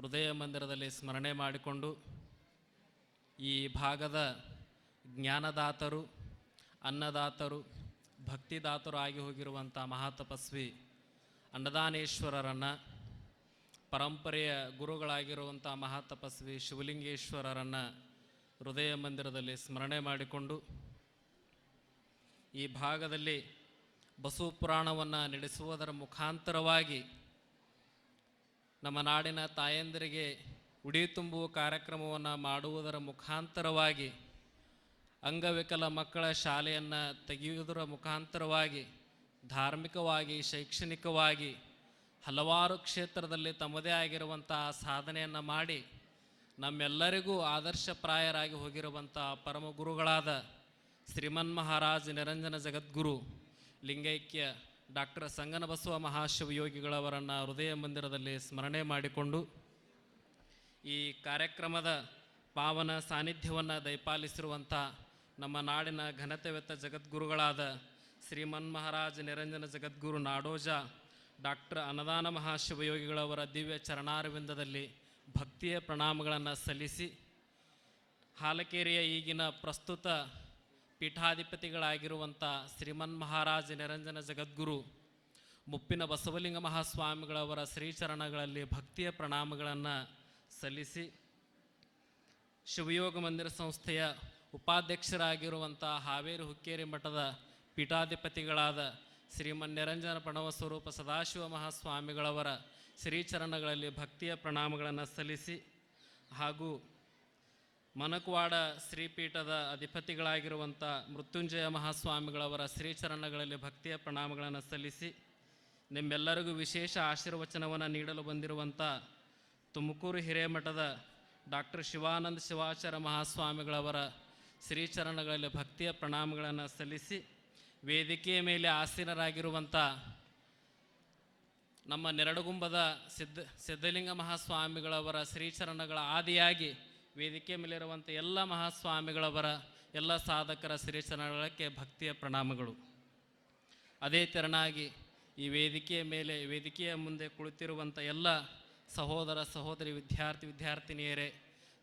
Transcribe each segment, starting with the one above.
ಹೃದಯ ಮಂದಿರದಲ್ಲಿ ಸ್ಮರಣೆ ಮಾಡಿಕೊಂಡು ಈ ಭಾಗದ ಜ್ಞಾನದಾತರು, ಅನ್ನದಾತರು, ಭಕ್ತಿದಾತರು ಆಗಿ ಹೋಗಿರುವಂಥ ಮಹಾತಪಸ್ವಿ ಅನ್ನದಾನೇಶ್ವರರನ್ನು ಪರಂಪರೆಯ ಗುರುಗಳಾಗಿರುವಂಥ ಮಹಾತಪಸ್ವಿ ಶಿವಲಿಂಗೇಶ್ವರರನ್ನು ಹೃದಯ ಮಂದಿರದಲ್ಲಿ ಸ್ಮರಣೆ ಮಾಡಿಕೊಂಡು ಈ ಭಾಗದಲ್ಲಿ ಬಸವ ಪುರಾಣವನ್ನು ನಡೆಸುವುದರ ಮುಖಾಂತರವಾಗಿ ನಮ್ಮ ನಾಡಿನ ತಾಯಂದಿರಿಗೆ ಉಡಿ ತುಂಬುವ ಕಾರ್ಯಕ್ರಮವನ್ನು ಮಾಡುವುದರ ಮುಖಾಂತರವಾಗಿ, ಅಂಗವಿಕಲ ಮಕ್ಕಳ ಶಾಲೆಯನ್ನು ತೆಗೆಯುವುದರ ಮುಖಾಂತರವಾಗಿ, ಧಾರ್ಮಿಕವಾಗಿ, ಶೈಕ್ಷಣಿಕವಾಗಿ ಹಲವಾರು ಕ್ಷೇತ್ರದಲ್ಲಿ ತಮ್ಮದೇ ಆಗಿರುವಂತಹ ಸಾಧನೆಯನ್ನು ಮಾಡಿ ನಮ್ಮೆಲ್ಲರಿಗೂ ಆದರ್ಶಪ್ರಾಯರಾಗಿ ಹೋಗಿರುವಂಥ ಪರಮ ಗುರುಗಳಾದ ಶ್ರೀಮನ್ ಮಹಾರಾಜ್ ನಿರಂಜನ ಜಗದ್ಗುರು ಲಿಂಗೈಕ್ಯ ಡಾಕ್ಟರ್ ಸಂಗನಬಸವ ಮಹಾಶಿವಯೋಗಿಗಳವರನ್ನು ಹೃದಯ ಮಂದಿರದಲ್ಲಿ ಸ್ಮರಣೆ ಮಾಡಿಕೊಂಡು ಈ ಕಾರ್ಯಕ್ರಮದ ಪಾವನ ಸಾನ್ನಿಧ್ಯವನ್ನು ದಯಪಾಲಿಸಿರುವಂಥ ನಮ್ಮ ನಾಡಿನ ಘನತೆವೆತ್ತ ಜಗದ್ಗುರುಗಳಾದ ಶ್ರೀಮನ್ ಮಹಾರಾಜ ನಿರಂಜನ ಜಗದ್ಗುರು ನಾಡೋಜ ಡಾಕ್ಟರ್ ಅನ್ನದಾನ ಮಹಾಶಿವಯೋಗಿಗಳವರ ದಿವ್ಯ ಚರಣಾರವಿಂದದಲ್ಲಿ ಭಕ್ತಿಯ ಪ್ರಣಾಮಗಳನ್ನು ಸಲ್ಲಿಸಿ ಹಾಲಕೇರಿಯ ಈಗಿನ ಪ್ರಸ್ತುತ ಪೀಠಾಧಿಪತಿಗಳಾಗಿರುವಂಥ ಶ್ರೀಮನ್ ಮಹಾರಾಜ ನಿರಂಜನ ಜಗದ್ಗುರು, ಮುಪ್ಪಿನ ಬಸವಲಿಂಗ ಮಹಾಸ್ವಾಮಿಗಳವರ ಶ್ರೀಚರಣಗಳಲ್ಲಿ ಭಕ್ತಿಯ ಪ್ರಣಾಮಗಳನ್ನು ಸಲ್ಲಿಸಿ ಶಿವಯೋಗ ಮಂದಿರ ಸಂಸ್ಥೆಯ ಉಪಾಧ್ಯಕ್ಷರಾಗಿರುವಂಥ ಹಾವೇರಿ ಹುಕ್ಕೇರಿ ಮಠದ ಪೀಠಾಧಿಪತಿಗಳಾದ ಶ್ರೀಮನ್ ನಿರಂಜನ ಪ್ರಣವ ಸ್ವರೂಪ ಸದಾಶಿವ ಮಹಾಸ್ವಾಮಿಗಳವರ ಶ್ರೀಚರಣಗಳಲ್ಲಿ ಭಕ್ತಿಯ ಪ್ರಣಾಮಗಳನ್ನು ಸಲ್ಲಿಸಿ ಹಾಗೂ ಮನಕವಾಡ ಶ್ರೀಪೀಠದ ಅಧಿಪತಿಗಳಾಗಿರುವಂಥ ಮೃತ್ಯುಂಜಯ ಮಹಾಸ್ವಾಮಿಗಳವರ ಶ್ರೀಚರಣಗಳಲ್ಲಿ ಭಕ್ತಿಯ ಪ್ರಣಾಮಗಳನ್ನು ಸಲ್ಲಿಸಿ ನಿಮ್ಮೆಲ್ಲರಿಗೂ ವಿಶೇಷ ಆಶೀರ್ವಚನವನ್ನು ನೀಡಲು ಬಂದಿರುವಂಥ ತುಮಕೂರು ಹಿರೇಮಠದ ಡಾಕ್ಟರ್ ಶಿವಾನಂದ ಶಿವಾಚಾರ್ಯ ಮಹಾಸ್ವಾಮಿಗಳವರ ಶ್ರೀಚರಣಗಳಲ್ಲಿ ಭಕ್ತಿಯ ಪ್ರಣಾಮಗಳನ್ನು ಸಲ್ಲಿಸಿ ವೇದಿಕೆಯ ಮೇಲೆ ಆಸೀನರಾಗಿರುವಂಥ ನಮ್ಮ ನೆರಡುಗುಂಬದ ಸಿದ್ಧ ಸಿದ್ಧಲಿಂಗ ಮಹಾಸ್ವಾಮಿಗಳವರ ಶ್ರೀಚರಣಗಳ ಆದಿಯಾಗಿ ವೇದಿಕೆ ಮೇಲಿರುವಂಥ ಎಲ್ಲ ಮಹಾಸ್ವಾಮಿಗಳವರ, ಎಲ್ಲ ಸಾಧಕರ ಶ್ರೀಚರಣಗಳಿಗೆ ಭಕ್ತಿಯ ಪ್ರಣಾಮಗಳು. ಅದೇ ತೆರನಾಗಿ ಈ ವೇದಿಕೆಯ ಮೇಲೆ, ವೇದಿಕೆಯ ಮುಂದೆ ಕುಳಿತಿರುವಂಥ ಎಲ್ಲ ಸಹೋದರ ಸಹೋದರಿ ವಿದ್ಯಾರ್ಥಿ ವಿದ್ಯಾರ್ಥಿನಿಯರೇ,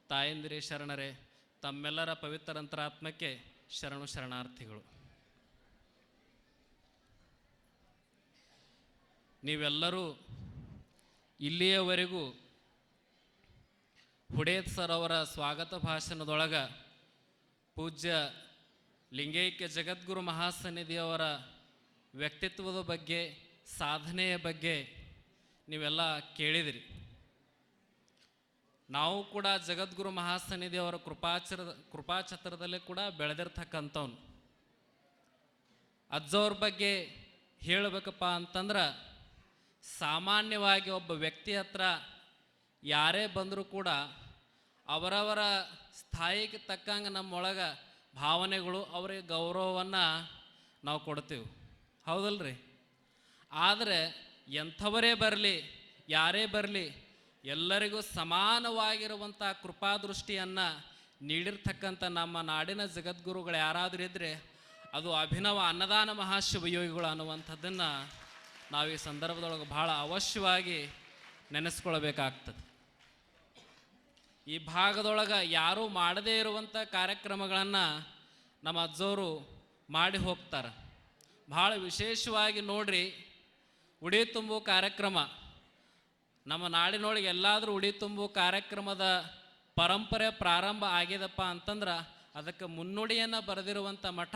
ತಾಯಂದಿರೇ, ಶರಣರೇ, ತಮ್ಮೆಲ್ಲರ ಪವಿತ್ರಂತರಾತ್ಮಕ್ಕೆ ಶರಣು ಶರಣಾರ್ಥಿಗಳು. ನೀವೆಲ್ಲರೂ ಇಲ್ಲಿಯವರೆಗೂ ಹುಡೇತ್ ಸರ್ ಅವರ ಸ್ವಾಗತ ಭಾಷಣದೊಳಗೆ ಪೂಜ್ಯ ಲಿಂಗೈಕ್ಯ ಜಗದ್ಗುರು ಮಹಾಸನ್ನಿಧಿಯವರ ವ್ಯಕ್ತಿತ್ವದ ಬಗ್ಗೆ, ಸಾಧನೆಯ ಬಗ್ಗೆ ನೀವೆಲ್ಲ ಕೇಳಿದಿರಿ. ನಾವು ಕೂಡ ಜಗದ್ಗುರು ಮಹಾಸನ್ನಿಧಿಯವರ ಕೃಪಾಚರ ಕೃಪಾಛತ್ರದಲ್ಲೇ ಕೂಡ ಬೆಳೆದಿರ್ತಕ್ಕಂಥವ್ನು. ಅಜ್ಜವ್ರ ಬಗ್ಗೆ ಹೇಳಬೇಕಪ್ಪ ಅಂತಂದ್ರೆ, ಸಾಮಾನ್ಯವಾಗಿ ಒಬ್ಬ ವ್ಯಕ್ತಿ ಹತ್ರ ಯಾರೇ ಬಂದರೂ ಕೂಡ ಅವರವರ ಸ್ಥಾಯಿಗೆ ತಕ್ಕಂಗೆ ನಮ್ಮೊಳಗೆ ಭಾವನೆಗಳು, ಅವರಿಗೆ ಗೌರವವನ್ನು ನಾವು ಕೊಡ್ತೀವಿ. ಹೌದಲ್ರಿ? ಆದರೆ ಎಂಥವರೇ ಬರಲಿ, ಯಾರೇ ಬರಲಿ, ಎಲ್ಲರಿಗೂ ಸಮಾನವಾಗಿರುವಂಥ ಕೃಪಾದೃಷ್ಟಿಯನ್ನು ನೀಡಿರ್ತಕ್ಕಂಥ ನಮ್ಮ ನಾಡಿನ ಜಗದ್ಗುರುಗಳು ಯಾರಾದರೂ ಇದ್ದರೆ ಅದು ಅಭಿನವ ಅನ್ನದಾನ ಮಹಾಶಿವಯೋಗಿಗಳು ಅನ್ನುವಂಥದ್ದನ್ನು ನಾವು ಈ ಸಂದರ್ಭದೊಳಗೆ ಭಾಳ ಅವಶ್ಯವಾಗಿ ನೆನೆಸ್ಕೊಳ್ಬೇಕಾಗ್ತದೆ. ಈ ಭಾಗದೊಳಗೆ ಯಾರೂ ಮಾಡದೇ ಇರುವಂಥ ಕಾರ್ಯಕ್ರಮಗಳನ್ನು ನಮ್ಮ ಅಜ್ಜವರು ಮಾಡಿ ಹೋಗ್ತಾರೆ. ಭಾಳ ವಿಶೇಷವಾಗಿ ನೋಡ್ರಿ, ಉಡಿ ತುಂಬು ಕಾರ್ಯಕ್ರಮ. ನಮ್ಮ ನಾಡಿನೊಳಗೆ ಎಲ್ಲಾದರೂ ಉಡಿ ತುಂಬು ಕಾರ್ಯಕ್ರಮದ ಪರಂಪರೆ ಪ್ರಾರಂಭ ಆಗಿದಪ್ಪ ಅಂತಂದ್ರೆ ಅದಕ್ಕೆ ಮುನ್ನುಡಿಯನ್ನು ಬರೆದಿರುವಂಥ ಮಠ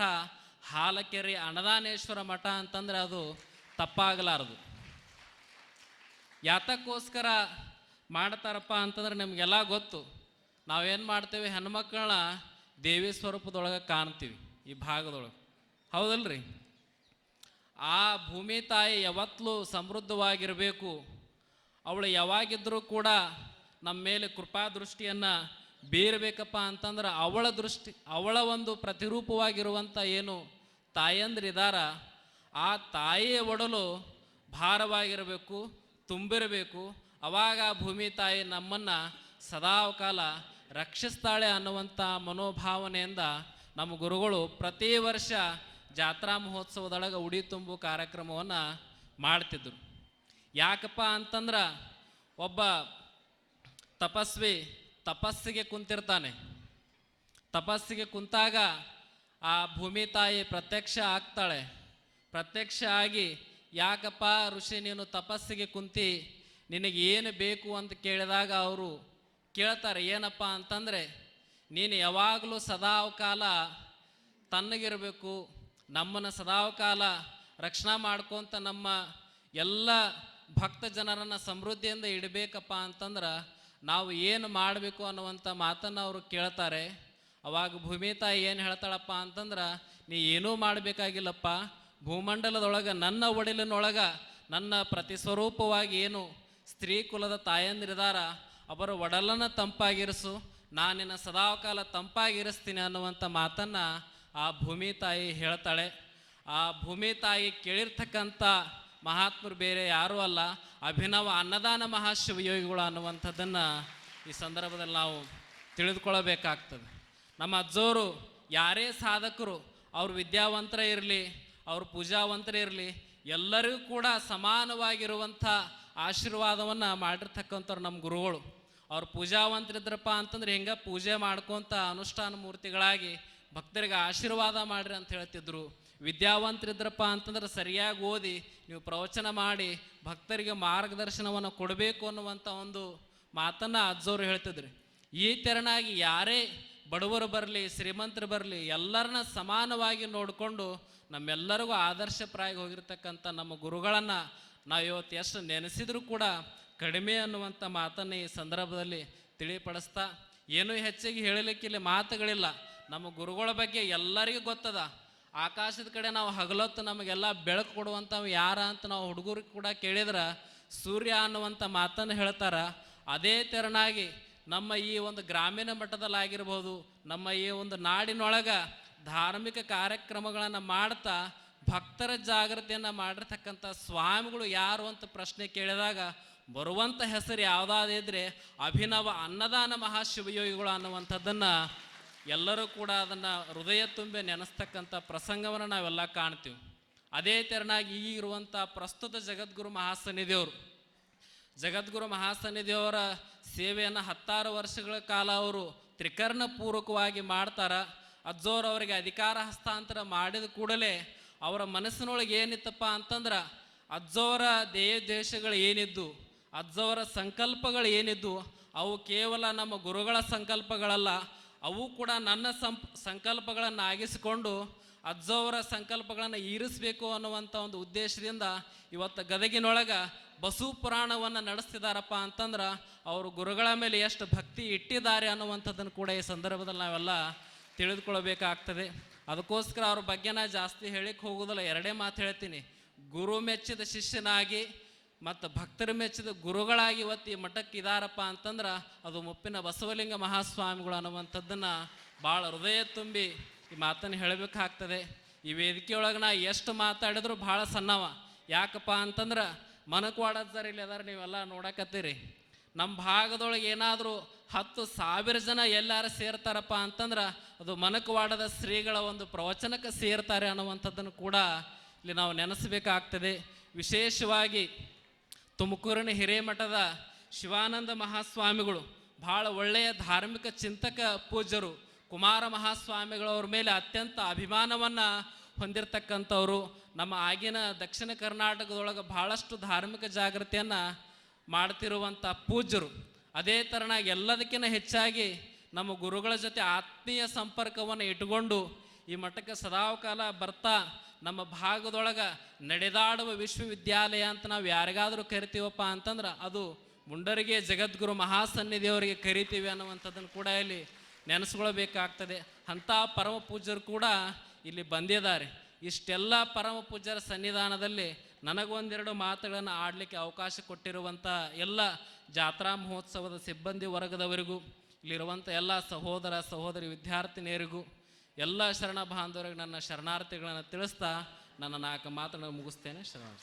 ಹಾಲಕೆರೆ ಅನದಾನೇಶ್ವರ ಮಠ ಅಂತಂದ್ರೆ ಅದು ತಪ್ಪಾಗಲಾರದು. ಯಾತಕ್ಕೋಸ್ಕರ ಮಾಡ್ತಾರಪ್ಪ ಅಂತಂದ್ರೆ ನಿಮಗೆಲ್ಲ ಗೊತ್ತು. ನಾವೇನು ಮಾಡ್ತೇವೆ, ಹೆಣ್ಮಕ್ಳನ್ನ ದೇವಿ ಸ್ವರೂಪದೊಳಗೆ ಕಾಣ್ತೀವಿ, ಈ ಭಾಗದೊಳಗೆ. ಹೌದಲ್ರಿ? ಆ ಭೂಮಿ ತಾಯಿ ಯಾವತ್ತಲೂ ಸಮೃದ್ಧವಾಗಿರಬೇಕು. ಅವಳು ಯಾವಾಗಿದ್ದರೂ ಕೂಡ ನಮ್ಮ ಮೇಲೆ ಕೃಪಾ ದೃಷ್ಟಿಯನ್ನು ಬೀರಬೇಕಪ್ಪ ಅಂತಂದ್ರೆ ಅವಳ ದೃಷ್ಟಿ, ಅವಳ ಒಂದು ಪ್ರತಿರೂಪವಾಗಿರುವಂಥ ಏನು ತಾಯಂದ್ರಿದಾರ ಆ ತಾಯಿಯ ಒಡಲು ಭಾರವಾಗಿರಬೇಕು, ತುಂಬಿರಬೇಕು ಅವಾಗ ಭೂಮಿ ತಾಯಿ ನಮ್ಮನ್ನು ಸದಾಕಾಲ ರಕ್ಷಿಸ್ತಾಳೆ ಅನ್ನುವಂಥ ಮನೋಭಾವನೆಯಿಂದ ನಮ್ಮ ಗುರುಗಳು ಪ್ರತಿ ವರ್ಷ ಜಾತ್ರಾ ಮಹೋತ್ಸವದೊಳಗೆ ಉಡಿ ತುಂಬು ಕಾರ್ಯಕ್ರಮವನ್ನು ಮಾಡ್ತಿದ್ರು. ಯಾಕಪ್ಪ ಅಂತಂದ್ರೆ ಒಬ್ಬ ತಪಸ್ವಿ ತಪಸ್ಸಿಗೆ ಕುಂತಿರ್ತಾನೆ. ತಪಸ್ಸಿಗೆ ಕುಂತಾಗ ಆ ಭೂಮಿ ತಾಯಿ ಪ್ರತ್ಯಕ್ಷ ಆಗ್ತಾಳೆ. ಪ್ರತ್ಯಕ್ಷ ಆಗಿ, ಯಾಕಪ್ಪ ಋಷಿ, ನೀನು ತಪಸ್ಸಿಗೆ ಕುಂತಿ ನಿನಗೆ ಏನು ಬೇಕು ಅಂತ ಕೇಳಿದಾಗ ಅವರು ಕೇಳ್ತಾರೆ, ಏನಪ್ಪ ಅಂತಂದರೆ, ನೀನು ಯಾವಾಗಲೂ ಸದಾವಕಾಲ ತನ್ನಗಿರಬೇಕು, ನಮ್ಮನ್ನು ಸದಾವಕಾಲ ರಕ್ಷಣಾ ಮಾಡ್ಕೊತ ನಮ್ಮ ಎಲ್ಲ ಭಕ್ತ ಜನರನ್ನು ಸಮೃದ್ಧಿಯಿಂದ ಇಡಬೇಕಪ್ಪ ಅಂತಂದ್ರೆ ನಾವು ಏನು ಮಾಡಬೇಕು ಅನ್ನುವಂಥ ಮಾತನ್ನು ಅವರು ಕೇಳ್ತಾರೆ. ಅವಾಗ ಭೂಮಿ ತಾಯಿ ಏನು ಹೇಳ್ತಾಳಪ್ಪ ಅಂತಂದ್ರೆ, ನೀ ಏನೂ ಮಾಡಬೇಕಾಗಿಲ್ಲಪ್ಪ, ಭೂಮಂಡಲದೊಳಗೆ, ನನ್ನ ಒಡಿಲಿನೊಳಗೆ ನನ್ನ ಪ್ರತಿಸ್ವರೂಪವಾಗಿ ಏನು ಸ್ತ್ರೀ ಕುಲದ ತಾಯಂದಿರಿದಾರ, ಅವರ ಒಡಲನ್ನು ತಂಪಾಗಿರಿಸು ನಾನಿನ ಸದಾಕಾಲ ತಂಪಾಗಿರಿಸ್ತೀನಿ ಅನ್ನುವಂಥ ಮಾತನ್ನು ಆ ಭೂಮಿ ತಾಯಿ ಹೇಳ್ತಾಳೆ. ಆ ಭೂಮಿ ತಾಯಿ ಕೇಳಿರ್ತಕ್ಕಂಥ ಮಹಾತ್ಮರು ಬೇರೆ ಯಾರೂ ಅಲ್ಲ, ಅಭಿನವ ಅನ್ನದಾನ ಮಹಾಶಿವಯೋಗಿಗಳು ಅನ್ನುವಂಥದ್ದನ್ನು ಈ ಸಂದರ್ಭದಲ್ಲಿ ನಾವು ತಿಳಿದುಕೊಳ್ಳಬೇಕಾಗ್ತದೆ. ನಮ್ಮ ಅಜ್ಜೋರು ಯಾರೇ ಸಾಧಕರು, ಅವರು ವಿದ್ಯಾವಂತರ ಇರಲಿ, ಅವರು ಪೂಜಾವಂತರ ಇರಲಿ, ಎಲ್ಲರಿಗೂ ಕೂಡ ಸಮಾನವಾಗಿರುವಂಥ ಆಶೀರ್ವಾದವನ್ನು ಮಾಡಿರ್ತಕ್ಕಂಥವ್ರು ನಮ್ಮ ಗುರುಗಳು. ಅವ್ರು ಪೂಜಾವಂತರಿದ್ರಪ್ಪ ಅಂತಂದ್ರೆ ಹಿಂಗೆ ಪೂಜೆ ಮಾಡ್ಕೊತ ಅನುಷ್ಠಾನ ಮೂರ್ತಿಗಳಾಗಿ ಭಕ್ತರಿಗೆ ಆಶೀರ್ವಾದ ಮಾಡ್ರಿ ಅಂತ ಹೇಳ್ತಿದ್ರು. ವಿದ್ಯಾವಂತರಿದ್ರಪ್ಪ ಅಂತಂದ್ರೆ ಸರಿಯಾಗಿ ಓದಿ ನೀವು ಪ್ರವಚನ ಮಾಡಿ ಭಕ್ತರಿಗೆ ಮಾರ್ಗದರ್ಶನವನ್ನು ಕೊಡಬೇಕು ಅನ್ನುವಂಥ ಒಂದು ಮಾತನ್ನು ಅಜ್ಜೋರು ಹೇಳ್ತಿದ್ರು. ಈ ತೆರನಾಗಿ ಯಾರೇ ಬಡವರು ಬರಲಿ, ಶ್ರೀಮಂತರು ಬರಲಿ, ಎಲ್ಲರನ್ನ ಸಮಾನವಾಗಿ ನೋಡಿಕೊಂಡು ನಮ್ಮೆಲ್ಲರಿಗೂ ಆದರ್ಶಪ್ರಾಯ ಹೋಗಿರ್ತಕ್ಕಂಥ ನಮ್ಮ ಗುರುಗಳನ್ನು ನಾವು ಇವತ್ತು ಎಷ್ಟು ನೆನೆಸಿದರೂ ಕೂಡ ಕಡಿಮೆ ಅನ್ನುವಂಥ ಮಾತನ್ನು ಈ ಸಂದರ್ಭದಲ್ಲಿ ತಿಳಿಪಡಿಸ್ತಾ ಏನೂ ಹೆಚ್ಚಿಗೆ ಇಲ್ಲಿ ಮಾತುಗಳಿಲ್ಲ. ನಮ್ಮ ಗುರುಗಳ ಬಗ್ಗೆ ಎಲ್ಲರಿಗೂ ಗೊತ್ತದ. ಆಕಾಶದ ಕಡೆ ನಾವು ಹಗಲೊತ್ತು ನಮಗೆಲ್ಲ ಬೆಳಕು ಕೊಡುವಂಥವು ಯಾರ ಅಂತ ನಾವು ಹುಡುಗರಿಗೆ ಕೂಡ ಕೇಳಿದ್ರೆ, ಸೂರ್ಯ ಅನ್ನುವಂಥ ಮಾತನ್ನು ಹೇಳ್ತಾರ. ಅದೇ ತೆರನಾಗಿ ನಮ್ಮ ಈ ಒಂದು ಗ್ರಾಮೀಣ ಮಟ್ಟದಲ್ಲಾಗಿರ್ಬೋದು, ನಮ್ಮ ಈ ಒಂದು ನಾಡಿನೊಳಗೆ ಧಾರ್ಮಿಕ ಕಾರ್ಯಕ್ರಮಗಳನ್ನು ಮಾಡ್ತಾ ಭಕ್ತರ ಜಾಗೃತಿಯನ್ನು ಮಾಡಿರ್ತಕ್ಕಂಥ ಸ್ವಾಮಿಗಳು ಯಾರು ಅಂತ ಪ್ರಶ್ನೆ ಕೇಳಿದಾಗ ಬರುವಂಥ ಹೆಸರು ಯಾವುದಾದಿದ್ರೆ ಅಭಿನವ ಅನ್ನದಾನ ಮಹಾಶಿವಯೋಗಿಗಳು ಅನ್ನುವಂಥದ್ದನ್ನು ಎಲ್ಲರೂ ಕೂಡ ಅದನ್ನು ಹೃದಯ ತುಂಬಿ ನೆನೆಸ್ತಕ್ಕಂಥ ಪ್ರಸಂಗವನ್ನು ನಾವೆಲ್ಲ ಕಾಣ್ತೀವಿ. ಅದೇ ತೆರನಾಗಿ ಈಗ ಇರುವಂಥ ಪ್ರಸ್ತುತ ಜಗದ್ಗುರು ಮಹಾಸನ್ನಿಧಿಯವರು. ಜಗದ್ಗುರು ಮಹಾಸನ್ನಿಧಿಯವರ ಸೇವೆಯನ್ನು ಹತ್ತಾರು ವರ್ಷಗಳ ಕಾಲ ಅವರು ತ್ರಿಕರ್ಣ ಪೂರ್ವಕವಾಗಿ ಮಾಡ್ತಾರ. ಅಜ್ಜೋರ್ ಅವರಿಗೆ ಅಧಿಕಾರ ಹಸ್ತಾಂತರ ಮಾಡಿದ ಕೂಡಲೇ ಅವರ ಮನಸ್ಸಿನೊಳಗೆ ಏನಿತ್ತಪ್ಪ ಅಂತಂದ್ರೆ ಅಜ್ಜವರ ದೇಶಗಳು ಏನಿದ್ದು, ಅಜ್ಜವರ ಸಂಕಲ್ಪಗಳು ಏನಿದ್ದು, ಅವು ಕೇವಲ ನಮ್ಮ ಗುರುಗಳ ಸಂಕಲ್ಪಗಳಲ್ಲ, ಅವು ಕೂಡ ನನ್ನ ಸಂಪ್, ಸಂಕಲ್ಪಗಳನ್ನು ಆಗಿಸಿಕೊಂಡು ಅಜ್ಜವರ ಸಂಕಲ್ಪಗಳನ್ನು ಈರಿಸಬೇಕು ಅನ್ನುವಂಥ ಒಂದು ಉದ್ದೇಶದಿಂದ ಇವತ್ತು ಗದಗಿನೊಳಗೆ ಬಸು ಪುರಾಣವನ್ನು ನಡೆಸ್ತಿದಾರಪ್ಪ ಅಂತಂದ್ರೆ ಅವರು ಗುರುಗಳ ಮೇಲೆ ಎಷ್ಟು ಭಕ್ತಿ ಇಟ್ಟಿದ್ದಾರೆ ಅನ್ನುವಂಥದ್ದನ್ನು ಕೂಡ ಈ ಸಂದರ್ಭದಲ್ಲಿ ನಾವೆಲ್ಲ ತಿಳಿದುಕೊಳ್ಬೇಕಾಗ್ತದೆ ಅದಕ್ಕೋಸ್ಕರ ಅವ್ರ ಬಗ್ಗೆ ನಾ ಜಾಸ್ತಿ ಹೇಳಿಕ್ಕೆ ಹೋಗೋದಿಲ್ಲ, ಎರಡೇ ಮಾತು ಹೇಳ್ತೀನಿ. ಗುರು ಮೆಚ್ಚಿದ ಶಿಷ್ಯನಾಗಿ ಮತ್ತು ಭಕ್ತರು ಮೆಚ್ಚಿದ ಗುರುಗಳಾಗಿ ಇವತ್ತು ಈ ಮಠಕ್ಕೆ ಇದಾರಪ್ಪ ಅಂತಂದ್ರೆ ಅದು ಮುಪ್ಪಿನ ಬಸವಲಿಂಗ ಮಹಾಸ್ವಾಮಿಗಳು ಅನ್ನುವಂಥದ್ದನ್ನು ಭಾಳ ಹೃದಯ ತುಂಬಿ ಈ ಮಾತನ್ನು ಹೇಳಬೇಕಾಗ್ತದೆ. ಈ ವೇದಿಕೆಯೊಳಗೆ ನಾ ಎಷ್ಟು ಮಾತಾಡಿದ್ರು ಭಾಳ ಸಣ್ಣವ. ಯಾಕಪ್ಪ ಅಂತಂದ್ರೆ ಮನಕ್ವಾಡಜ್ಜಾರ ಇಲ್ಲಿ ಅದಾರ ನೀವೆಲ್ಲ ನೋಡಕತ್ತೀರಿ. ನಮ್ಮ ಭಾಗದೊಳಗೆ ಏನಾದರೂ ಹತ್ತು ಸಾವಿರ ಜನ ಎಲ್ಲಾರು ಸೇರ್ತಾರಪ್ಪ ಅಂತಂದ್ರೆ ಅದು ಮನಕವಾಡದ ಶ್ರೀಗಳ ಒಂದು ಪ್ರವಚನಕ್ಕೆ ಸೇರ್ತಾರೆ ಅನ್ನುವಂಥದ್ದನ್ನು ಕೂಡ ಇಲ್ಲಿ ನಾವು ನೆನೆಸಬೇಕಾಗ್ತದೆ. ವಿಶೇಷವಾಗಿ ತುಮಕೂರಿನ ಹಿರೇಮಠದ ಶಿವಾನಂದ ಮಹಾಸ್ವಾಮಿಗಳು ಭಾಳ ಒಳ್ಳೆಯ ಧಾರ್ಮಿಕ ಚಿಂತಕ ಪೂಜ್ಯರು ಕುಮಾರ ಮಹಾಸ್ವಾಮಿಗಳವ್ರ ಮೇಲೆ ಅತ್ಯಂತ ಅಭಿಮಾನವನ್ನು ಹೊಂದಿರತಕ್ಕಂಥವ್ರು. ನಮ್ಮ ಆಗಿನ ದಕ್ಷಿಣ ಕರ್ನಾಟಕದೊಳಗೆ ಭಾಳಷ್ಟು ಧಾರ್ಮಿಕ ಜಾಗೃತಿಯನ್ನು ಮಾಡ್ತಿರುವಂಥ ಪೂಜ್ಯರು. ಅದೇ ಥರನಾಗಿ ಎಲ್ಲದಕ್ಕಿಂತ ಹೆಚ್ಚಾಗಿ ನಮ್ಮ ಗುರುಗಳ ಜೊತೆ ಆತ್ಮೀಯ ಸಂಪರ್ಕವನ್ನು ಇಟ್ಟುಕೊಂಡು ಈ ಮಠಕ್ಕೆ ಸದಾಕಾಲ ಬರ್ತಾ ನಮ್ಮ ಭಾಗದೊಳಗೆ ನಡೆದಾಡುವ ವಿಶ್ವವಿದ್ಯಾಲಯ ಅಂತ ನಾವು ಯಾರಿಗಾದರೂ ಕರಿತೀವಪ್ಪ ಅಂತಂದ್ರೆ ಅದು ಮುಂಡರಿಗೆ ಜಗದ್ಗುರು ಮಹಾಸನ್ನಿಧಿಯವರಿಗೆ ಕರಿತೀವಿ ಅನ್ನುವಂಥದ್ದನ್ನು ಕೂಡ ಇಲ್ಲಿ ನೆನೆಸ್ಕೊಳ್ಬೇಕಾಗ್ತದೆ. ಅಂಥ ಪರಮ ಪೂಜ್ಯರು ಕೂಡ ಇಲ್ಲಿ ಬಂದಿದ್ದಾರೆ. ಇಷ್ಟೆಲ್ಲ ಪರಮ ಪೂಜ್ಯರ ಸನ್ನಿಧಾನದಲ್ಲಿ ನನಗೊಂದೆರಡು ಮಾತುಗಳನ್ನು ಆಡಲಿಕ್ಕೆ ಅವಕಾಶ ಕೊಟ್ಟಿರುವಂಥ ಎಲ್ಲ ಜಾತ್ರಾ ಮಹೋತ್ಸವದ ಸಿಬ್ಬಂದಿ ವರ್ಗದವರಿಗೂ, ಇಲ್ಲಿರುವಂಥ ಎಲ್ಲ ಸಹೋದರ ಸಹೋದರಿ ವಿದ್ಯಾರ್ಥಿನಿಯರಿಗೂ, ಎಲ್ಲ ಶರಣ ಬಾಂಧವರಿಗೆ ನನ್ನ ಶರಣಾರ್ಥಿಗಳನ್ನು ತಿಳಿಸ್ತಾ ನನ್ನ ನಾಲ್ಕು ಮಾತುಗಳನ್ನು ಮುಗಿಸ್ತೇನೆ. ಶರಣ